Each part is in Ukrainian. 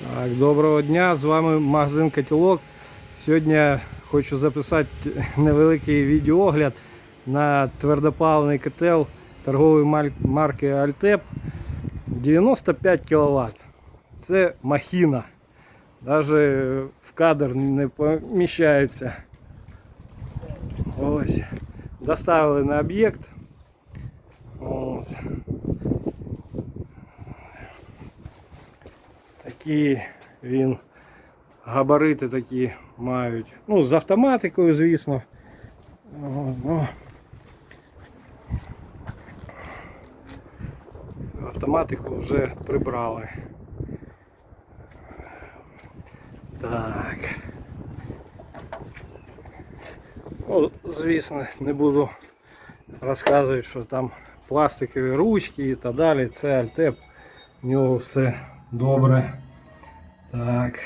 Так, доброго дня, з вами магазин Котілок. Сьогодні хочу записати невеликий відеоогляд на твердопаливний котел торгової марки Альтеп 95 кВт. Це махіна. Навіть в кадр не поміщається. Ось. Доставили на об'єкт. Такі він габарити такі мають. Ну, з автоматикою, звісно. Автоматику вже прибрали. Так. Ну, звісно, не буду розказувати, що там пластикові ручки і так далі. Це альтеп. У нього все добре. Так.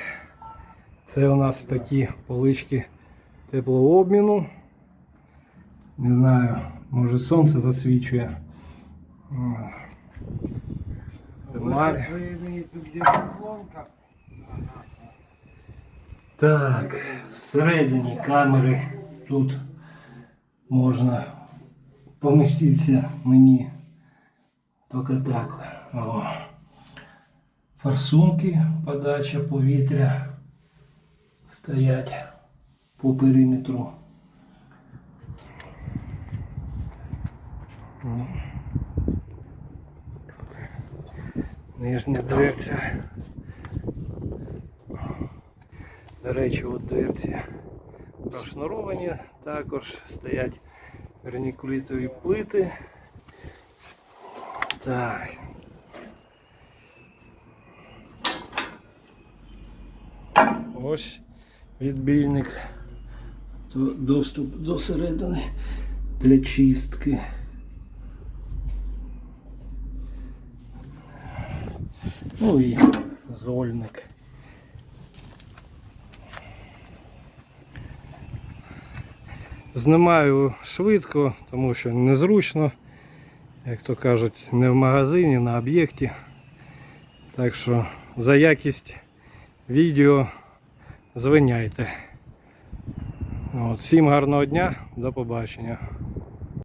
Це у нас такі полички теплообміну. Не знаю, може сонце засвічує. М. Немає. Вы имеете? Так, всередині камери тут можна поміститися мені тільки так. О. Форсунки, подача повітря стоять по периметру. Нижня дверця. До речі, от дверці прошнуровані, також стоять вернікулітові плити. Так. Ось відбійник. Доступ до середини для чистки. Ну і зольник. Знімаю швидко, тому що незручно, як то кажуть, не в магазині, на об'єкті. Так що за якість відео звиняйте. От, всім гарного дня, до побачення.